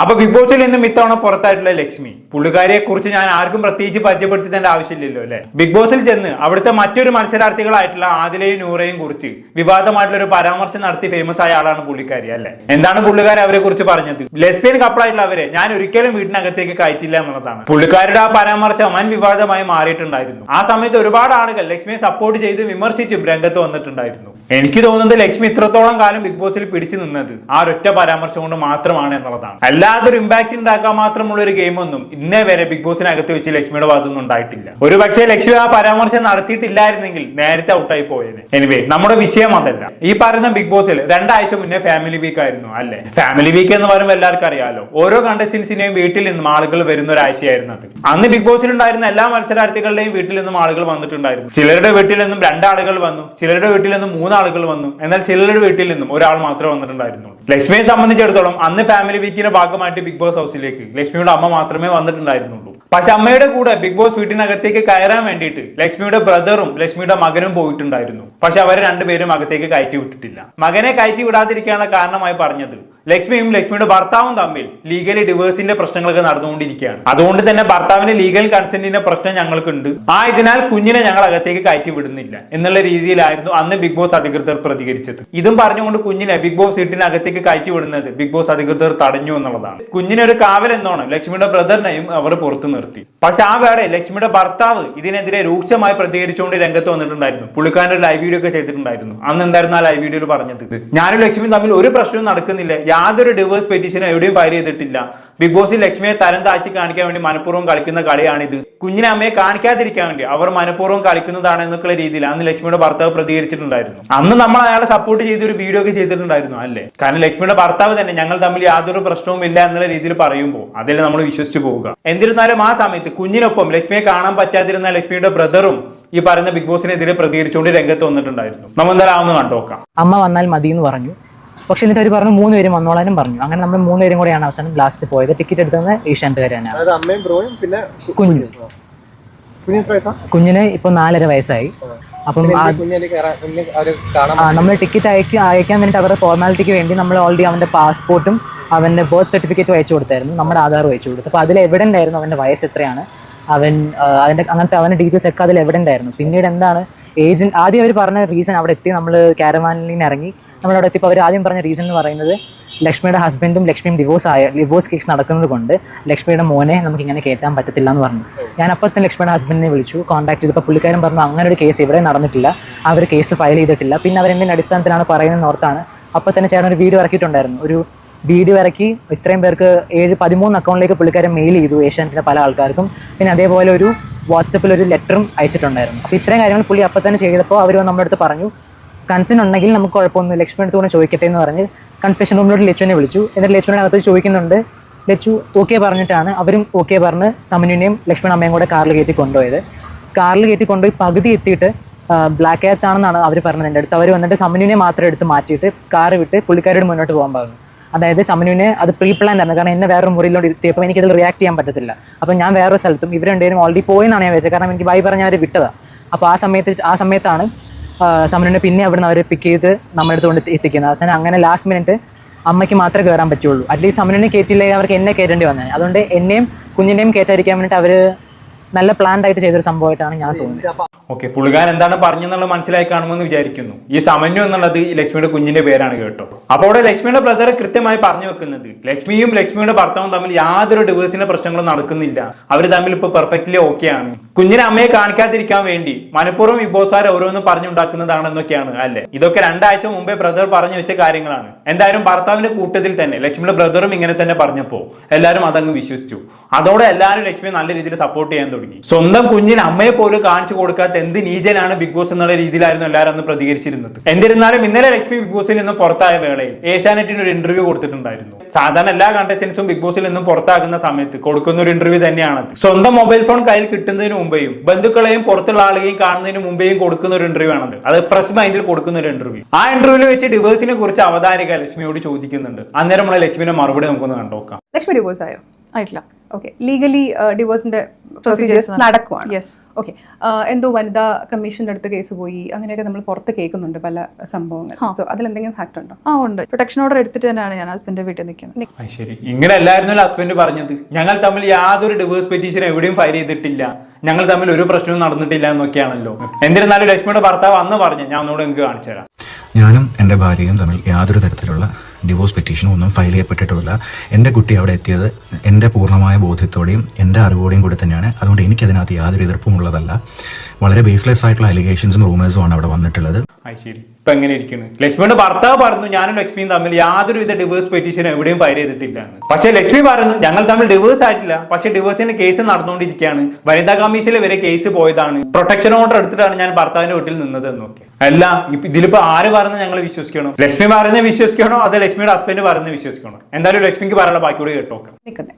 അപ്പൊ ബിഗ് ബോസിൽ നിന്നും ഇത്തവണ പുറത്തായിട്ടുള്ള ലക്ഷ്മി. പുള്ളിക്കാരിയെ കുറിച്ച് ഞാൻ ആർക്കും പ്രത്യേകിച്ച് പരിചയപ്പെടുത്തേണ്ട ആവശ്യമില്ലല്ലോ അല്ലെ? ബിഗ് ബോസിൽ ചെന്ന് അവിടുത്തെ മറ്റൊരു മത്സരാർത്ഥികളായിട്ടുള്ള ആദിലയും നൂറയും കുറിച്ച് വിവാദമായിട്ടുള്ള ഒരു പരാമർശം നടത്തി ഫേമസ് ആയ ആളാണ് പുള്ളിക്കാരി അല്ലെ? എന്താണ് പുള്ളിക്കാരി അവരെ കുറിച്ച് പറഞ്ഞത് ലെസ്ബിയൻ കപ്പിളായിട്ടുള്ള അവരെ ഞാൻ ഒരിക്കലും വീട്ടിനകത്തേക്ക് കയറ്റില്ല എന്നുള്ളതാണ്. പുള്ളിക്കാരുടെ ആ പരാമർശം വൻ വിവാദമായി മാറിയിട്ടുണ്ടായിരുന്നു. ആ സമയത്ത് ഒരുപാട് ആളുകൾ ലക്ഷ്മിയെ സപ്പോർട്ട് ചെയ്ത് വിമർശിച്ചും രംഗത്ത് വന്നിട്ടുണ്ടായിരുന്നു. എനിക്ക് തോന്നുന്നത് ലക്ഷ്മി ഇത്രത്തോളം കാലം ബിഗ് ബോസിൽ പിടിച്ചു നിന്നത് ആ ഒറ്റ പരാമർശം കൊണ്ട് മാത്രമാണ് എന്നുള്ളതാണ്. അല്ലാതെ ഒരു ഇമ്പാക്ട് ഉണ്ടാക്കാൻ മാത്രമുള്ള ഒരു ഗെയിമൊന്നും ഇന്നേ വരെ ബിഗ് ബോസിനകത്ത് വെച്ച് ലക്ഷ്മിയുടെ ഭാഗത്തൊന്നും ഉണ്ടായിട്ടില്ല. ഒരു പക്ഷേ ലക്ഷ്മി ആ പരാമർശം നടത്തിയിട്ടില്ലായിരുന്നെങ്കിൽ നേരത്തെ ഔട്ടായി പോയേനെ. എനിവേ നമ്മുടെ വിഷയം അതല്ല. ഈ പറയുന്ന ബിഗ് ബോസിൽ രണ്ടാഴ്ച മുന്നേ ഫാമിലി വീക്ക് ആയിരുന്നു അല്ലെ? ഫാമിലി വീക്ക് എന്ന് പറയുമ്പോൾ എല്ലാവർക്കും അറിയാലോ ഓരോ കണ്ടസ്റ്റൻസിനെയും വീട്ടിൽ നിന്നും ആളുകൾ വരുന്ന ഒരാഴ്ചയായിരുന്നു അത്. അന്ന് ബിഗ് ബോസിൽ ഉണ്ടായിരുന്ന എല്ലാ മത്സരാർത്ഥികളുടെയും വീട്ടിൽ നിന്നും ആളുകൾ വന്നിട്ടുണ്ടായിരുന്നു. ചിലരുടെ വീട്ടിൽ നിന്നും രണ്ടാളുകൾ വന്നു ചിലരുടെ വീട്ടിൽ നിന്നും മൂന്നാളുകൾ വന്നു. എന്നാൽ ചിലരുടെ വീട്ടിൽ നിന്നും ഒരാൾ മാത്രമേ വന്നിട്ടുണ്ടായിരുന്നുള്ളൂ. ലക്ഷ്മിയെ സംബന്ധിച്ചിടത്തോളം അന്ന് ഫാമിലി വീക്കിന്റെ ഭാഗമായിട്ട് ബിഗ് ബോസ് ഹൗസിലേക്ക് ലക്ഷ്മിയുടെ അമ്മ മാത്രമേ വന്നിട്ടുണ്ടായിരുന്നുള്ളൂ. പക്ഷെ അമ്മയുടെ കൂടെ ബിഗ് ബോസ് വീട്ടിനകത്തേക്ക് കയറാൻ വേണ്ടിയിട്ട് ലക്ഷ്മിയുടെ ബ്രദറും ലക്ഷ്മിയുടെ മകനും പോയിട്ടുണ്ടായിരുന്നു. പക്ഷെ അവരെ രണ്ടുപേരും അകത്തേക്ക് കയറ്റി വിട്ടിട്ടില്ല. മകനെ കയറ്റി വിടാതിരിക്കാനുള്ള കാരണമായി പറഞ്ഞത് ലക്ഷ്മിയും ലക്ഷ്മിയുടെ ഭർത്താവും തമ്മിൽ ലീഗലി ഡിവേഴ്സിന്റെ പ്രശ്നങ്ങളൊക്കെ നടന്നുകൊണ്ടിരിക്കുകയാണ്. അതുകൊണ്ട് തന്നെ ഭർത്താവിന്റെ ലീഗൽ കൺസെന്റിന്റെ പ്രശ്നം ഞങ്ങൾക്കുണ്ട്. ആ ഇതിനാൽ കുഞ്ഞിനെ ഞങ്ങൾ അകത്തേക്ക് കയറ്റി വിടുന്നില്ല എന്നുള്ള രീതിയിലായിരുന്നു അന്ന് ബിഗ് ബോസ് അധികൃതർ പ്രതികരിച്ചത്. ഇതും പറഞ്ഞുകൊണ്ട് കുഞ്ഞിനെ ബിഗ് ബോസ് വീട്ടിനകത്തേക്ക് കയറ്റി വിടുന്നത് ബിഗ് ബോസ് അധികൃതർ തടഞ്ഞു എന്നുള്ളതാണ്. കുഞ്ഞിനൊരു കാവൽ എന്നോണം ലക്ഷ്മിയുടെ ബ്രദറിനെയും അവർ പുറത്തു പക്ഷെ ആ വേറെ ലക്ഷ്മിയുടെ ഭർത്താവ് ഇതിനെതിരെ രൂക്ഷമായി പ്രതികരിച്ചുകൊണ്ട് രംഗത്ത് വന്നിട്ടുണ്ടായിരുന്നു. പുള്ളിക്കാരൻ ഒരു ലൈവ് വീഡിയോ ഒക്കെ ചെയ്തിട്ടുണ്ടായിരുന്നു. അന്ന് എന്തായിരുന്നു ആ ലൈവ് വീഡിയോയിൽ പറഞ്ഞത്? ഞാനും ലക്ഷ്മിയും തമ്മിൽ ഒരു പ്രശ്നവും നടക്കുന്നില്ല. യാതൊരു ഡിവേഴ്സ് പെറ്റീഷനും എവിടെയും ഫയൽ ചെയ്തിട്ടില്ല. ബിഗ് ബോസിൽ ലക്ഷ്മിയെ തരം താഴ്ത്തി കാണിക്കാൻ വേണ്ടി മനഃപൂർവം കളിക്കുന്ന കളിയാണിത്. കുഞ്ഞിനെ അമ്മയെ കാണിക്കാതിരിക്കാൻ വേണ്ടി അവർ മനഃപൂർവം കളിക്കുന്നതാണ് എന്നൊക്കെയുള്ള രീതിയിൽ അന്ന് ലക്ഷ്മിയുടെ ഭർത്താവ് പ്രതികരിച്ചിട്ടുണ്ടായിരുന്നു. അന്ന് നമ്മൾ അയാളെ സപ്പോർട്ട് ചെയ്ത് ഒരു വീഡിയോ ഒക്കെ ചെയ്തിട്ടുണ്ടായിരുന്നു അല്ലേ? കാരണം ലക്ഷ്മിയുടെ ഭർത്താവ് തന്നെ ഞങ്ങൾ തമ്മിൽ യാതൊരു പ്രശ്നവും ഇല്ല എന്നുള്ള രീതിയിൽ പറയുമ്പോൾ അതിൽ നമ്മൾ വിശ്വസിച്ചു പോവുക. എന്നിരുന്നാലും ആ സമയത്ത് കുഞ്ഞിനൊപ്പം ലക്ഷ്മിയെ കാണാൻ പറ്റാതിരുന്ന ലക്ഷ്മിയുടെ ബ്രദറും ഈ പറയുന്ന ബിഗ് ബോസിനെതിരെ പ്രതികരിച്ചുകൊണ്ട് രംഗത്ത് വന്നിട്ടുണ്ടായിരുന്നു. നമ്മൾ എന്തായാലും ആവുന്ന കണ്ടോക്കാം അമ്മ വന്നാൽ മതി എന്ന് പറഞ്ഞു. പക്ഷെ എന്നിട്ട് അവർ പറഞ്ഞു മൂന്ന് പേരും വന്നോളാനും പറഞ്ഞു. അങ്ങനെ നമ്മൾ മൂന്ന് പേരും കൂടെയാണ് അവസാനം ലാസ്റ്റ് പോയത്. ടിക്കറ്റ് എടുത്തത് ഏഷ്യാനെറ്റുകാർ തന്നെയാണ്. അമ്മയും ബ്രോയും പിന്നെ കുഞ്ഞു. കുഞ്ഞിന് ഇപ്പൊ നാലര വയസ്സായി. അപ്പം നമ്മൾ ടിക്കറ്റ് അയക്കി അയക്കാൻ വേണ്ടിയിട്ട് അവരുടെ ഫോർമാലിറ്റിക്ക് വേണ്ടി നമ്മൾ ഓൾറെഡി അവന്റെ പാസ്പോർട്ടും അവന്റെ ബർത്ത് സർട്ടിഫിക്കറ്റും അയച്ചു കൊടുത്തായിരുന്നു. നമ്മുടെ ആധാർ അയച്ചു കൊടുത്തു. അപ്പോൾ അതിൽ എവിഡന്റ് ആയിരുന്നു അവന്റെ വയസ്സ് എത്രയാണ്? അവൻ അതിന്റെ അങ്ങനത്തെ അവന്റെ ഡീറ്റെയിൽസ് ഒക്കെ അതിൽ എവിഡന്റ് ആയിരുന്നു പിന്നീട് എന്താണ് ഏജന്റ് ആദ്യം അവർ പറഞ്ഞ റീസൺ അവിടെ എത്തി നമ്മൾ കാരവാനിൽ നിന്ന് ഇറങ്ങി. നമ്മളവിടെ എത്തിയപ്പോൾ അവർ ആദ്യം പറഞ്ഞ റീസൺ എന്ന് പറയുന്നത് ലക്ഷ്മിയുടെ ഹസ്ബൻഡും ലക്ഷ്മിയും ഡിവോഴ്സ് ആയ ഡിവോഴ്സ് കേസ് നടക്കുന്നത് കൊണ്ട് ലക്ഷ്മിയുടെ മോനെ നമുക്ക് ഇങ്ങനെ കയറ്റാൻ പറ്റത്തില്ല എന്ന് പറഞ്ഞു. ഞാൻ അപ്പോൾ തന്നെ ലക്ഷ്മിയുടെ ഹസ്ബൻഡിനെ വിളിച്ചു കോൺടാക്ട് ചെയ്തപ്പോൾ പുള്ളിക്കാരൻ പറഞ്ഞു അങ്ങനെ ഒരു കേസ് ഇവിടെ നടന്നിട്ടില്ല. അവർ കേസ് ഫയൽ ചെയ്തിട്ടില്ല. പിന്നെ അവരെന്തിന്റെ അടിസ്ഥാനത്തിലാണ് പറയുന്നത് ഓർത്താണ്. അപ്പോൾ തന്നെ ചേട്ടൻ ഒരു വീഡിയോ ഇറക്കിയിട്ടുണ്ടായിരുന്നു. ഒരു വീഡിയോ ഇറക്കി ഇത്രയും പേർക്ക് ഏഴ് പതിമൂന്ന് അക്കൗണ്ടിലേക്ക് പുള്ളിക്കാരൻ മെയിൽ ചെയ്തു ഏഷ്യാനെറ്റിന്റെ പല ആൾക്കാർക്കും. പിന്നെ അതേപോലെ ഒരു വാട്സപ്പിൽ ഒരു ലെറ്ററും അയച്ചിട്ടുണ്ടായിരുന്നു. അപ്പോൾ ഇത്രയും കാര്യങ്ങൾ പുള്ളി അപ്പോൾ തന്നെ ചെയ്തപ്പോൾ അവർ നമ്മുടെ അടുത്ത് പറഞ്ഞു കൺസേൺ ഉണ്ടെങ്കിൽ നമുക്ക് കുഴപ്പമൊന്നും ലക്ഷ്മി അടുത്ത് കൊണ്ട് ചോദിക്കട്ടെ എന്ന് പറഞ്ഞ് കൺഫെഷൻ റൂമിലോട്ട് ലച്ചുവിനെ വിളിച്ചു. എന്നിട്ട് ലച്ചുവിനെ അകത്ത് ചോദിക്കുന്നുണ്ട് ലച്ചു ഓക്കെ പറഞ്ഞിട്ടാണ് അവരും ഓക്കെ പറഞ്ഞ് സമനുവിനെയും ലക്ഷ്മണ അമ്മയും കൂടെ കാറിൽ കയറ്റി കൊണ്ടുപോയത്. കാറിൽ കയറ്റി കൊണ്ടുപോയി പകുതി എത്തിയിട്ട് ബ്ലാക്ക് ക്യാച്ച് ആണെന്നാണ് അവർ പറഞ്ഞത് എന്റെ അടുത്ത്. അവർ വന്നിട്ട് സമനുവിനെ മാത്രം എടുത്ത് മാറ്റിയിട്ട് കാർ വിട്ട് പുള്ളിക്കാരോട് മുന്നോട്ട് പോകാൻ പറഞ്ഞു. അതായത് സമനുവിനെ അത് പ്രീ പ്ലാൻ ആയിരുന്നു. കാരണം എന്നെ വേറൊരു മുറിയിലോട്ട് ഇരുത്തിയപ്പോൾ എനിക്കതിൽ റിയാക്ട് ചെയ്യാൻ പറ്റത്തില്ല. അപ്പോൾ ഞാൻ വേറൊരു സ്ഥലത്തും ഇവർ രണ്ടുപേരും ഓൾറെഡി പോയെന്നാണ് ഞാൻ വെച്ചത് കാരണം എനിക്ക് ബൈ പറഞ്ഞാൽ വിട്ടതാണ് അപ്പോൾ ആ സമയത്ത് ആ സമയത്താണ് സമനുവിനെ പിന്നെ അവിടുന്ന് അവരെ പിക്ക് ചെയ്ത് നമ്മുടെ അടുത്ത് കൊണ്ട് എത്തിക്കുന്നത് അവസാനം അങ്ങനെ ലാസ്റ്റ് മിനിറ്റ് അമ്മയ്ക്ക് മാത്രമേ കയറാൻ പറ്റുള്ളൂ. അറ്റ്ലീസ്റ്റ് സമരനെ കയറ്റിയില്ലെങ്കിൽ അവർക്ക് എന്നെ കയറ്റേണ്ടി വന്നത് അതുകൊണ്ട് എന്നെയും കുഞ്ഞിനെയും കയറ്റാതിരിക്കാൻ വേണ്ടിയിട്ട് അവർ നല്ല പ്ലാൻഡ് ആയിട്ട് ചെയ്തൊരു സംഭവമായിട്ടാണ് ഞാൻ തോന്നുന്നത്. ഓക്കെ പുള്ളിക്കാരൻ എന്താണ് പറഞ്ഞെന്നുള്ള മനസ്സിലായി കാണുമെന്ന് വിചാരിക്കുന്നു. ഈ സമന്യു എന്നുള്ളത് ലക്ഷ്മിയുടെ കുഞ്ഞിന്റെ പേരാണ് കേട്ടോ. അപ്പോൾ അവിടെ ലക്ഷ്മിയുടെ ബ്രദർ കൃത്യമായി പറഞ്ഞു വെക്കുന്നത് ലക്ഷ്മിയും ലക്ഷ്മിയുടെ ഭർത്താവും തമ്മിൽ യാതൊരു ഡിവേഴ്സിന്റെ പ്രശ്നങ്ങളും നടക്കുന്നില്ല. അവർ തമ്മിൽ ഇപ്പൊ പെർഫെക്റ്റ്ലി ഓക്കെ ആണ്. കുഞ്ഞിനെ അമ്മയെ കാണിക്കാതിരിക്കാൻ വേണ്ടി മനഃപൂർവം വിബോസാർ ഓരോന്നും പറഞ്ഞുണ്ടാക്കുന്നതാണെന്നൊക്കെയാണ് അല്ലെ? ഇതൊക്കെ രണ്ടാഴ്ച മുമ്പേ ബ്രദർ പറഞ്ഞു വെച്ച കാര്യങ്ങളാണ്. എന്തായാലും ഭർത്താവിന്റെ കൂട്ടത്തിൽ തന്നെ ലക്ഷ്മിയുടെ ബ്രദറും ഇങ്ങനെ തന്നെ പറഞ്ഞപ്പോ എല്ലാവരും അതങ്ങ് വിശ്വസിച്ചു. അതോടെ എല്ലാവരും ലക്ഷ്മിയെ നല്ല രീതിയിൽ സപ്പോർട്ട് ചെയ്യാൻ തുടങ്ങി. സ്വന്തം കുഞ്ഞിന് അമ്മയെ പോലും കാണിച്ചു കൊടുക്കാത്ത എന്ത് നീജനാണ് ബിഗ് ബോസ് എന്നുള്ള രീതിയിലായിരുന്നു എല്ലാവരും അന്ന് പ്രതികരിച്ചിരുന്നത്. എന്നിരുന്നാലും ഇന്നലെ ലക്ഷ്മി ബിഗ് ബോസിൽ നിന്നും പുറത്തായ വേളയിൽ ഏഷ്യാനെറ്റിന് ഒരു ഇന്റർവ്യൂ കൊടുത്തിട്ടുണ്ടായിരുന്നു. സാധാരണ എല്ലാ കണ്ടസ്റ്റൻസും ബിഗ് ബോസിൽ നിന്നും പുറത്താകുന്ന സമയത്ത് കൊടുക്കുന്ന ഒരു ഇന്റർവ്യൂ തന്നെയാണത്. സ്വന്തം മൊബൈൽ ഫോൺ കയ്യിൽ കിട്ടുന്നതിന് മുമ്പേയും ബന്ധുക്കളെയും പുറത്തുള്ള ആളുകളെയും കാണുന്നതിന് മുമ്പേയും കൊടുക്കുന്ന ഒരു ഇന്റർവ്യൂ ആണത്. അത് ഫ്രഷ് മൈൻഡിൽ കൊടുക്കുന്ന ഒരു ഇന്റർവ്യൂ ആ ഇന്റർവ്യൂവിൽ വെച്ച് ഡിവേഴ്സിനെ കുറിച്ച് അവതാരിക ലക്ഷ്മിയോട് ചോദിക്കുന്നുണ്ട്. അന്നേരം നമ്മളെ ലക്ഷ്മിയുടെ മറുപടി നമുക്കൊന്ന് കണ്ടോക്കാം ലക്ഷ്മി ഡിവോഴ്സ് ആയോ? ആയിട്ടില്ല. ഓക്കെ ലീഗലി ഡിവോഴ്സിന്റെ പ്രൊസീജിയേഴ്സ് നടക്കുവാണ്. യെസ് ഓക്കെ എന്തോ വനിതാ കമ്മീഷന്റെ അടുത്ത് കേസ് പോയി. അങ്ങനെയൊക്കെ നമ്മൾ പുറത്ത് കേൾക്കുന്നുണ്ട് പല സംഭവങ്ങൾ. സോ അതിലെന്തെങ്കിലും ഫാക്ട് ഉണ്ടോ? ആ ഉണ്ട്. പ്രൊട്ടക്ഷൻ ഓർഡർ എടുത്തിട്ട് തന്നെയാണ് ഞാൻ ഹസ്ബൻഡിന്റെ വീട്ടിൽ നിൽക്കുന്നത്. ശരി. ഇങ്ങനെ അല്ലായിരുന്നല്ലോ ഹസ്ബൻഡ് പറഞ്ഞത്. ഞങ്ങൾ തമ്മിൽ യാതൊരു ഡിവോഴ്സ് പെറ്റീഷൻ എവിടെയും ഫയൽ ചെയ്തിട്ടില്ല. ഞങ്ങൾ തമ്മിൽ ഒരു പ്രശ്നവും നടന്നിട്ടില്ല എന്നൊക്കെയാണല്ലോ. എന്നിരുന്നാലും ലക്ഷ്മിയുടെ ഭർത്താവ് അന്ന് പറഞ്ഞു ഞാൻ ഒന്നുകൂടെ നിങ്ങൾക്ക് കാണിച്ചു തരാം ഞാനും എന്റെ ഭാര്യയും തമ്മിൽ യാതൊരു തരത്തിലുള്ള ഡിവോഴ്സ് പെറ്റീഷനും ഒന്നും ഫയൽ ചെയ്യപ്പെട്ടിട്ടുമില്ല. എന്റെ കുട്ടി അവിടെ എത്തിയത് എന്റെ പൂർണമായ ബോധ്യത്തോടെയും എന്റെ അറിവോടെയും കൂടി തന്നെയാണ്. അതുകൊണ്ട് എനിക്കതിനകത്ത് യാതൊരു എതിർപ്പും ഉള്ളതല്ല വളരെ ബേസ്ലെസ് ആയിട്ടുള്ള അലിഗേഷൻസും റൂമേഴ്സും ആണ് അവിടെ വന്നിട്ടുള്ളത്. ശരി. ഇപ്പൊ എങ്ങനെ ഇരിക്കുന്നു? ലക്ഷ്മിയുടെ ഭർത്താവ് പറഞ്ഞു ഞാനും ലക്ഷ്മിയും തമ്മിൽ യാതൊരു വിധ ഡിവേഴ്സ് പെറ്റീഷൻ എവിടെയും ഫയൽ ചെയ്തിട്ടില്ല പക്ഷെ ലക്ഷ്മി പറഞ്ഞു ഞങ്ങൾ തമ്മിൽ ഡിവേഴ്സ് ആയിട്ടില്ല. പക്ഷെ ഡിവേഴ്സിന്റെ കേസ് നടന്നുകൊണ്ടിരിക്കുകയാണ്. വനിതാ കമ്മീഷനിൽ വരെ കേസ് പോയതാണ്. പ്രൊട്ടക്ഷൻ ഓർഡർ എടുത്തിട്ടാണ് ഞാൻ ഭർത്താവിന്റെ വീട്ടിൽ നിന്നത് എന്നൊക്കെ അല്ല ഇപ്പൊ ഇതിലിപ്പോ ആര് പറഞ്ഞ് ഞങ്ങൾ വിശ്വസിക്കണോ? ലക്ഷ്മി പറഞ്ഞ് വിശ്വസിക്കണോ? അതോ ലക്ഷ്മിയുടെ ഹസ്ബൻഡ് പറഞ്ഞ് വിശ്വസിക്കണോ? എന്തായാലും ലക്ഷ്മിക്ക് പറയാനുള്ള ബാക്കി കൂടി കേട്ടോക്കാം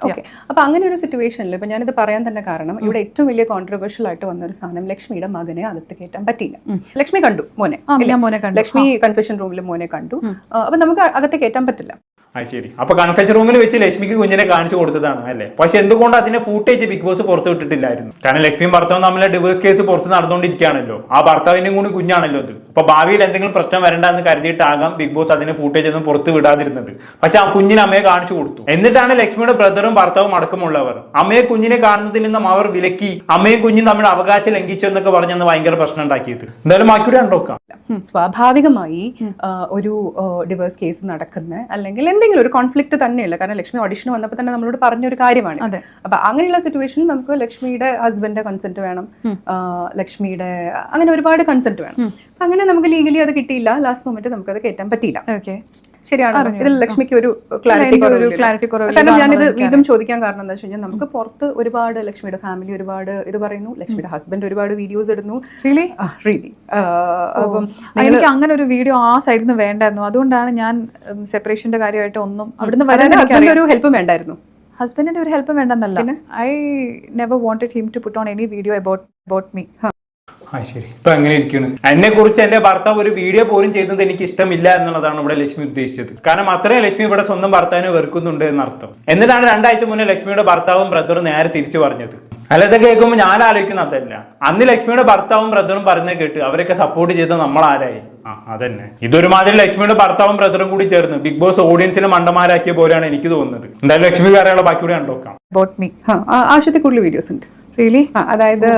ഓക്കെ അപ്പൊ അങ്ങനെ ഒരു സിറ്റുവേഷനിൽ ഇപ്പൊ ഞാനിത് പറയാൻ തന്നെ കാരണം ഇവിടെ ഏറ്റവും വലിയ കോൺട്രവേഴ്ഷ്യൽ ആയിട്ട് വന്ന ഒരു സാധനം ലക്ഷ്മിയുടെ മകനെ അകത്ത് കയറ്റാൻ പറ്റിയില്ല. ലക്ഷ്മി കണ്ടു മോനെ മോനെ കണ്ടു. ലക്ഷ്മി കൺഫെഷൻ റൂമിൽ മോനെ കണ്ടു. അപ്പൊ നമുക്ക് അകത്ത് കയറ്റാൻ പറ്റില്ല. അത് ശരി. അപ്പൊ കൺഫെഷൻ റൂമിൽ വെച്ച് ലക്ഷ്മിക്ക് കുഞ്ഞിനെ കാണിച്ചു കൊടുത്തതാണ് അല്ലേ? പക്ഷെ എന്തുകൊണ്ട് അതിന്റെ ഫൂട്ടേജ് ബിഗ് ബോസ് പുറത്തു വിട്ടിട്ടില്ലായിരുന്നു? കാരണം ലക്ഷ്മിയും ഭർത്താവും തമ്മിലെ ഡിവേഴ്സ് കേസ് പുറത്ത് നടന്നുകൊണ്ടിരിക്കുകയാണല്ലോ. ആ ഭർത്താവിന്റെ കൂടി കുഞ്ഞാണല്ലോ അത് അപ്പൊ ഭാവിയിൽ എന്തെങ്കിലും പ്രശ്നം വരണ്ട എന്ന് കരുതിയിട്ടാകാം ബിഗ് ബോസ് അതിന്റെ ഫൂട്ടേജ് ഒന്നും പുറത്ത് വിടാതിരുന്നത്. പക്ഷെ ആ കുഞ്ഞിന് അമ്മയെ കാണിച്ചു കൊടുത്തു. എന്നിട്ടാണ് ലക്ഷ്മിയുടെ ബ്രദറും ഭർത്താവും അടക്കമുള്ളവർ. അമ്മയെ കുഞ്ഞിനെ കാണുന്നതിൽ നിന്നും അവർ വിലക്കി അമ്മയും കുഞ്ഞും തമ്മിൽ അവകാശം ലംഘിച്ചു എന്നൊക്കെ പറഞ്ഞെന്ന് ഭയങ്കര പ്രശ്നം ഉണ്ടാക്കിയത്. എന്തായാലും ബാക്കിയുടെ കണ്ടോക്കാം സ്വാഭാവികമായി ഒരു ഡിവേഴ്സ് കേസ് നടക്കുന്ന അല്ലെങ്കിൽ എന്തെങ്കിലും ഒരു കോൺഫ്ലിക്ട് തന്നെയുള്ള കാരണം ലക്ഷ്മി ഓഡിഷന് വന്നപ്പോൾ തന്നെ നമ്മളോട് പറഞ്ഞ ഒരു കാര്യമാണ്. അപ്പൊ അങ്ങനെയുള്ള സിറ്റുവേഷനിൽ നമുക്ക് ലക്ഷ്മിയുടെ ഹസ്ബൻഡിന്റെ കൺസെന്റ് വേണം. ലക്ഷ്മിയുടെ അങ്ങനെ ഒരുപാട് കൺസെന്റ് വേണം. അങ്ങനെ നമുക്ക് ലീഗലി അത് കിട്ടിയില്ല. ലാസ്റ്റ് മൊമെന്റ് നമുക്ക് അത് കയറ്റാൻ പറ്റിയില്ല. ഓക്കെ ശരിയാണ്? ഇതിൽ ലക്ഷ്മിക്ക് ഒരു ക്ലാരിറ്റി ക്ലാരിറ്റി കുറവില്ല. കാരണം ഞാനിത് വീണ്ടും ചോദിക്കാൻ കാരണം എന്താ വെച്ച് കഴിഞ്ഞാൽ നമുക്ക് പുറത്ത് ഒരുപാട് ലക്ഷ്മിയുടെ ഫാമിലി ഒരുപാട് ഇത് പറയുന്നു. ലക്ഷ്മിയുടെ ഹസ്ബൻഡ് ഒരുപാട് വീഡിയോസ് ഇടുന്നു. റിയലി റിയലി അപ്പം എനിക്ക് അങ്ങനെ ഒരു വീഡിയോ ആ സൈഡിൽ നിന്ന് വേണ്ടായിരുന്നു. അതുകൊണ്ടാണ് ഞാൻ സെപ്പറേഷന്റെ കാര്യമായിട്ട് ഒന്നും അവിടുന്ന് വരാൻ ഒരു ഹെൽപ്പും വേണ്ടായിരുന്നു. ഹസ്ബൻഡിന്റെ ഒരു help വേണ്ടെന്നല്ല. I never wanted him to put on any video about about me ആ ശരി. ഇപ്പൊ എങ്ങനെ ഇരിക്കുന്നു എന്നെ കുറിച്ച് എന്റെ ഭർത്താവ് ഒരു വീഡിയോ പോലും ചെയ്യുന്നത് എനിക്ക് ഇഷ്ടമില്ല എന്നുള്ളതാണ് ഇവിടെ ലക്ഷ്മി ഉദ്ദേശിച്ചത്. കാരണം അത്രയും ലക്ഷ്മി ഇവിടെ സ്വന്തം ഭർത്താവിനെ വെറുക്കുന്നുണ്ട് എന്നർത്ഥം. എന്നിട്ടാണ് രണ്ടാഴ്ച മുന്നേ ലക്ഷ്മിയുടെ ഭർത്താവും ബ്രദറും നേരെ തിരിച്ചു പറഞ്ഞത്. അല്ല ഇത് കേൾക്കുമ്പോൾ ഞാൻ ആലോചിക്കുന്ന അതല്ല. അന്ന് ലക്ഷ്മിയുടെ ഭർത്താവും ബ്രദറും പറഞ്ഞ കേട്ട് അവരൊക്കെ സപ്പോർട്ട് ചെയ്ത് നമ്മൾ ആരായി ആ അതന്നെ. ഇതൊരുമാതിരി ലക്ഷ്മിയുടെ ഭർത്താവും ബ്രദറും കൂടി ചേർന്ന് ബിഗ് ബോസ് ഓഡിയൻസിനെ മണ്ടമാരാക്കിയ പോലെയാണ് എനിക്ക് തോന്നുന്നത്. എന്തായാലും ലക്ഷ്മി കാര്യങ്ങളെ ബാക്കി കൂടി കണ്ടോക്കാം ആവശ്യത്തിൽ കൂടുതൽ വീഡിയോസ് ഉണ്ട്. റിയലി അതായത്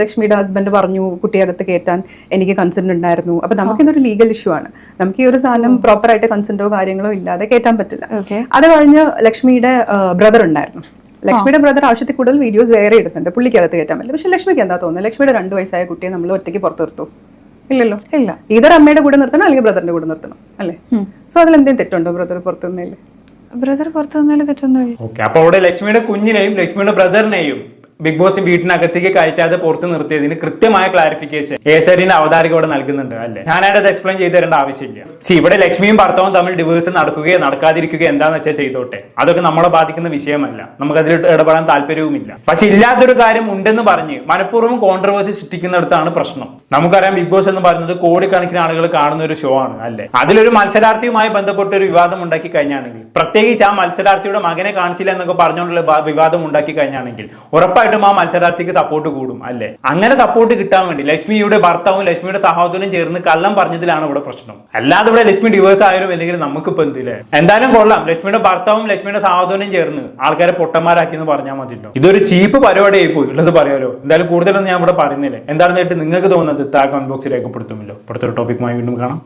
ലക്ഷ്മിയുടെ ഹസ്ബൻഡ് പറഞ്ഞു കുട്ടിയകത്ത് കയറ്റാൻ എനിക്ക് കൺസെന്റ് ഉണ്ടായിരുന്നു. അപ്പൊ നമുക്ക് ഇതൊരു ലീഗൽ ഇഷ്യൂ ആണ്. നമുക്ക് ഈ ഒരു സാധനം പ്രോപ്പർ ആയിട്ട് കൺസെന്റോ കാര്യങ്ങളോ ഇല്ലാതെ കയറ്റാൻ പറ്റില്ല. അത് കഴിഞ്ഞ് ലക്ഷ്മിയുടെ ബ്രദർ ഉണ്ടായിരുന്നു. ലക്ഷ്മിയുടെ ബ്രദർ ആവശ്യത്തിൽ കൂടുതൽ വീഡിയോസ് വേറെ ഇടുന്നുണ്ട്. പുള്ളിക്കകത്ത് കയറ്റാൻ പറ്റില്ല. പക്ഷെ ലക്ഷ്മിക്ക് എന്താ തോന്നുന്നത്? ലക്ഷ്മിയുടെ രണ്ട് വയസ്സായ കുട്ടിയെ നമ്മൾ ഒറ്റയ്ക്ക് പുറത്തു നിർത്തൂ? ഇല്ലല്ലോ. ഇല്ല. ഇതർ അമ്മയുടെ കൂടെ നിർത്തണം അല്ലെങ്കിൽ ബ്രദറിന്റെ കൂടെ നിർത്തണം. അല്ലേ? സോ അതിൽ എന്തെങ്കിലും തെറ്റുണ്ടോ ബ്രദർ പുറത്ത് നിന്നതിൽ ബ്രദർ പുറത്തു നിന്നാലും തെറ്റൊന്നുമില്ല. ഓക്കെ അപ്പൊ അവിടെ ലക്ഷ്മിയുടെ കുഞ്ഞിനെയും ലക്ഷ്മിയുടെ ബ്രദറിനെയും ബിഗ് ബോസ് വീട്ടിനകത്തേക്ക് കയറ്റാതെ പുറത്ത് നിർത്തിയതിന് കൃത്യമായ ക്ലാരിഫിക്കേഷൻ ഏസരിന്റെ അവതാരിക ഇവിടെ നൽകുന്നുണ്ട് അല്ലേ? ഞാനായിട്ട് അത് എക്സ്പ്ലെയിൻ ചെയ്ത് തരേണ്ട ആവശ്യമില്ല. സി ഇവിടെ ലക്ഷ്മിയും ഭർത്താവും തമ്മിൽ ഡിവേഴ്സ് നടക്കുകയോ നടക്കാതിരിക്കുകയോ എന്താന്ന് വെച്ചാൽ ചെയ്തോട്ടെ. അതൊക്കെ നമ്മളെ ബാധിക്കുന്ന വിഷയമല്ല. നമുക്ക് അതിൽ ഇടപെടാൻ താല്പര്യവുമില്ല. പക്ഷെ ഇല്ലാത്തൊരു കാര്യം ഉണ്ടെന്ന് പറഞ്ഞ് മനഃപൂർവം കോൺട്രവേഴ്സി സൃഷ്ടിക്കുന്നിടത്താണ് പ്രശ്നം. നമുക്കറിയാം ബിഗ് ബോസ് എന്ന് പറയുന്നത് കോടിക്കണക്കിന് ആളുകൾ കാണുന്ന ഒരു ഷോ ആണ് അല്ലെ? അതിലൊരു മത്സരാർത്ഥിയുമായി ബന്ധപ്പെട്ട് ഒരു വിവാദം ഉണ്ടാക്കി കഴിഞ്ഞാണെങ്കിൽ പ്രത്യേകിച്ച് ആ മത്സരാർത്ഥിയുടെ മകനെ കാണിച്ചില്ല എന്നൊക്കെ പറഞ്ഞുകൊണ്ടുള്ള വിവാദം ഉണ്ടാക്കി കഴിഞ്ഞാണെങ്കിൽ ഉറപ്പായിട്ടും ആ മത്സരാർത്ഥിക്ക് സപ്പോർട്ട് കൂടും അല്ലേ? അങ്ങനെ സപ്പോർട്ട് കിട്ടാൻ വേണ്ടി ലക്ഷ്മിയുടെ ഭർത്താവും ലക്ഷ്മിയുടെ സഹോദരനും ചേർന്ന് കള്ളം പറഞ്ഞതിലാണ് ഇവിടെ പ്രശ്നം. അല്ലാതെ ഇവിടെ ലക്ഷ്മി ഡിവേഴ്സ് ആയാലും അല്ലെങ്കിൽ നമുക്കിപ്പോ എന്തില്ലേ എന്തായാലും കൊള്ളാം. ലക്ഷ്മിയുടെ ഭർത്താവും ലക്ഷ്മിയുടെ സഹോദരനും ചേർന്ന് ആൾക്കാരെ പൊട്ടന്മാരാക്കി എന്ന് പറഞ്ഞാൽ മതിയല്ലോ. ഇതൊരു ചീപ്പ് പരിപാടി ആയി പോയി. ഉള്ളത് പറയാലോ? എന്തായാലും കൂടുതലൊന്നും ഞാൻ ഇവിടെ പറയുന്നില്ല. എന്താണെന്ന് നിങ്ങൾക്ക് തോന്നുന്നത് താ കമന്റ് ബോക്സിൽ രേഖപ്പെടുത്തുമല്ലോ. അടുത്തൊരു ടോപ്പിക്കുമായി വീണ്ടും കാണാം.